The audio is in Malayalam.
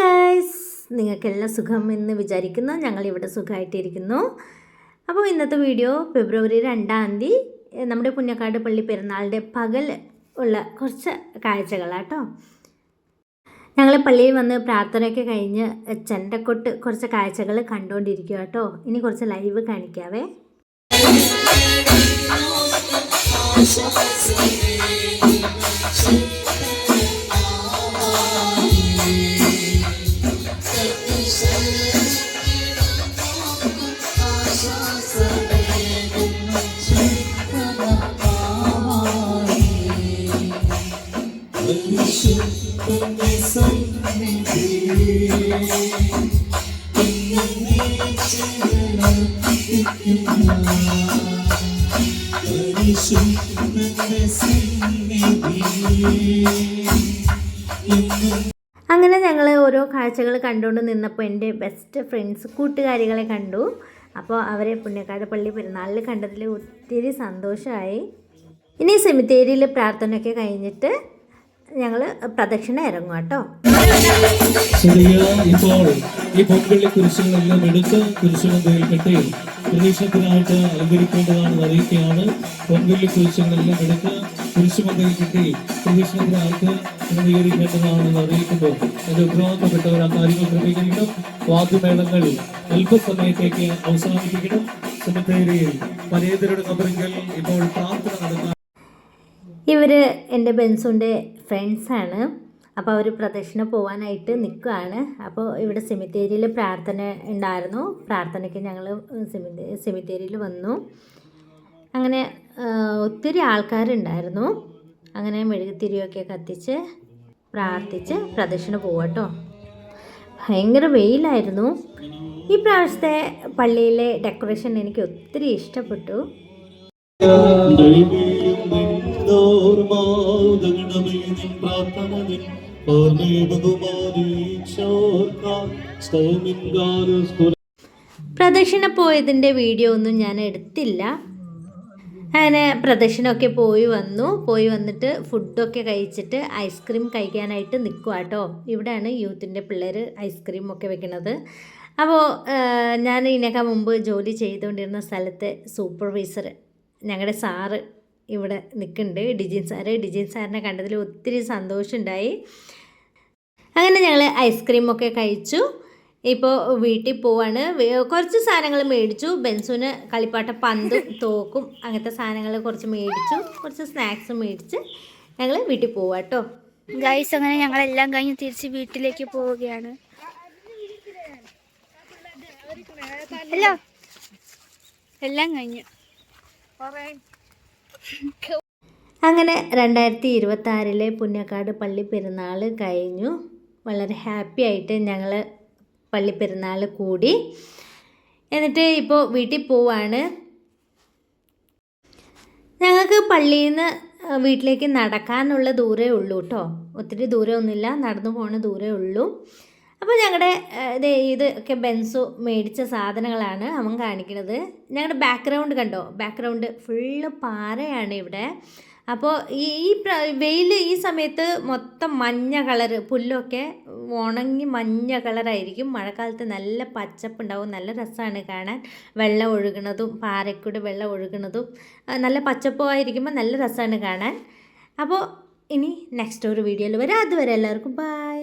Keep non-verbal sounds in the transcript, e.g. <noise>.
ഗായ്സ് നിങ്ങൾക്കെല്ലാം സുഖം എന്ന് വിചാരിക്കുന്നു. ഞങ്ങളിവിടെ സുഖമായിട്ടിരിക്കുന്നു. അപ്പോൾ ഇന്നത്തെ വീഡിയോ ഫെബ്രുവരി രണ്ടാം തീയതി. നമ്മുടെ പുന്നക്കാട് പള്ളി പെരുന്നാളിന്റെ പകൽ ഉള്ള കുറച്ച് കാഴ്ചകളാട്ടോ. ഞങ്ങൾ പള്ളിയിൽ വന്ന് പ്രാർത്ഥനയൊക്കെ കഴിഞ്ഞ് ചെണ്ടക്കൊട്ട് കുറച്ച് കാഴ്ചകൾ കണ്ടുകൊണ്ടിരിക്കുക കേട്ടോ ഇനി കുറച്ച് ലൈവ് കാണിക്കാവേ. അങ്ങനെ ഞങ്ങൾ ഓരോ കാഴ്ചകൾ കണ്ടുകൊണ്ട് നിന്നപ്പോൾ എന്റെ ബെസ്റ്റ് ഫ്രണ്ട്സ് കൂട്ടുകാരികളെ കണ്ടു. അപ്പോൾ അവരെ പുണ്യക്കാട് പള്ളി പെരുന്നാളിൽ കണ്ടതിൽ ഒത്തിരി സന്തോഷമായി ഇനി സെമിത്തേരിയിൽ പ്രാർത്ഥനയൊക്കെ കഴിഞ്ഞിട്ട് ഞങ്ങൾ പ്രദക്ഷിണ ഇറങ്ങും കേട്ടോ. ഇപ്പോൾ ഈ പൊൻപള്ളി കുരിശുകളെല്ലാം എടുത്ത് കുരിശുമന്തയിൽ കെട്ടി പ്രതീക്ഷത്തിനായിട്ട് അലങ്കരിക്കേണ്ടതാണെന്ന് അറിയിക്കുകയാണ് പൊൻപള്ളി കുരിശുകളെല്ലാം എടുത്ത് കുരിശുമന്തയിൽ കെട്ടി പ്രതീക്ഷത്തിനായിട്ട് ക്രമീകരിക്കേണ്ടതാണെന്ന് അറിയിക്കുമ്പോൾ അതിന്റെ ഉത്തരവാദിത്തപ്പെട്ടവർ ആ കാര്യങ്ങൾ ക്രമീകരിക്കണം വാദ്യമേളങ്ങൾ അല്പസമയത്തേക്ക് അവസാനിപ്പിക്കണം. സെമിത്തേരിയിൽ പരേതരുടെ കബറിങ്കൽ ഇപ്പോൾ പ്രാർത്ഥന നടത്താൻ ഇവർ എന്റെ ബെൻസുന്റെ ഫ്രണ്ട്സാണ്. അപ്പോൾ അവർ പ്രദക്ഷിണ പോകാനായിട്ട് നിൽക്കുകയാണ് അപ്പോൾ ഇവിടെ സെമിത്തേരിയിൽ പ്രാർത്ഥന ഉണ്ടായിരുന്നു. പ്രാർത്ഥനയ്ക്ക് ഞങ്ങൾ സെമിത്തേ സെമിത്തേരിയിൽ വന്നു. അങ്ങനെ ഒത്തിരി ആൾക്കാരുണ്ടായിരുന്നു. അങ്ങനെ മെഴുകുതിരിയൊക്കെ കത്തിച്ച് പ്രാർത്ഥിച്ച് പ്രദക്ഷിണ പോവാട്ടോ. ഭയങ്കര വെയിലായിരുന്നു. ഈ പ്രാവശ്യത്തെ പള്ളിയിലെ ഡെക്കറേഷൻ എനിക്ക് ഒത്തിരി ഇഷ്ടപ്പെട്ടു. പ്രദക്ഷിണ പോയതിന്റെ വീഡിയോ ഒന്നും ഞാൻ എടുത്തില്ല. അങ്ങനെ പ്രദക്ഷിണമൊക്കെ പോയി വന്നു. പോയി വന്നിട്ട് ഫുഡൊക്കെ കഴിച്ചിട്ട് ഐസ്ക്രീം കഴിക്കാനായിട്ട് നിൽക്കുക കേട്ടോ ഇവിടെയാണ് യൂത്തിന്റെ പിള്ളേർ ഐസ്ക്രീം ഒക്കെ വെക്കുന്നത് അപ്പോൾ ഞാൻ ഇതിനേക്കാൾ മുമ്പ് ജോലി ചെയ്തുകൊണ്ടിരുന്ന സ്ഥലത്തെ സൂപ്പർവൈസർ ഞങ്ങളുടെ സാറ് ഇവിടെ നിൽക്കുന്നുണ്ട്. ഡിജിൻ സാറ് ഡിജിൻ സാറിനെ കണ്ടതിൽ ഒത്തിരി സന്തോഷമുണ്ടായി. അങ്ങനെ ഞങ്ങൾ ഐസ്ക്രീമൊക്കെ കഴിച്ചു. ഇപ്പോൾ വീട്ടിൽ പോവാണ്. കുറച്ച് സാധനങ്ങൾ മേടിച്ചു. ബെൻസുന് കളിപ്പാട്ട പന്തും <laughs> തോക്കും അങ്ങനത്തെ സാധനങ്ങൾ കുറച്ച് മേടിച്ചു. കുറച്ച് സ്നാക്സ് മേടിച്ച് ഞങ്ങൾ വീട്ടിൽ പോവാം കേട്ടോ. ഗൈസ് അങ്ങനെ ഞങ്ങളെല്ലാം കഴിഞ്ഞ് തിരിച്ച് വീട്ടിലേക്ക് പോവുകയാണ്. എല്ലാം കഴിഞ്ഞു. അങ്ങനെ രണ്ടായിരത്തി ഇരുപത്തി ആറിലെ പുന്നക്കാട് പള്ളി പെരുന്നാൾ കഴിഞ്ഞു. വളരെ ഹാപ്പി ആയിട്ട് ഞങ്ങൾ പള്ളി പെരുന്നാൾ കൂടി. എന്നിട്ട് ഇപ്പോൾ വീട്ടിൽ പോവാണ്. ഞങ്ങൾക്ക് പള്ളിയിൽ നിന്ന് വീട്ടിലേക്ക് നടക്കാനുള്ള ദൂരേ ഉള്ളൂ കേട്ടോ ഒത്തിരി ദൂരമൊന്നുമില്ല നടന്നു പോകുന്ന ദൂരേ ഉള്ളൂ. അപ്പോൾ ഞങ്ങളുടെ ഇത് ഇതൊക്കെ ബെൻസു മേടിച്ച സാധനങ്ങളാണ് അവൻ കാണിക്കുന്നത്. ഞങ്ങളുടെ ബാക്ക്ഗ്രൗണ്ട് കണ്ടോ? ബാക്ക്ഗ്രൗണ്ട് ഫുള്ള് പാറയാണ് ഇവിടെ. അപ്പോൾ ഈ ഈ വെയിൽ ഈ സമയത്ത് മൊത്തം മഞ്ഞ കളറ് പുല്ലൊക്കെ ഉണങ്ങി മഞ്ഞ കളറായിരിക്കും മഴക്കാലത്ത് നല്ല പച്ചപ്പുണ്ടാവും നല്ല രസമാണ് കാണാൻ. വെള്ളം ഒഴുകുന്നതും പാറയ്ക്കൂടെ വെള്ളം ഒഴുകുന്നതും ആ, നല്ല പച്ചപ്പമായിരിക്കുമ്പോൾ നല്ല രസമാണ് കാണാൻ. അപ്പോൾ ഇനി നെക്സ്റ്റ് ഒരു വീഡിയോയിൽ വരാം. അതുവരെ എല്ലാവർക്കും ബൈ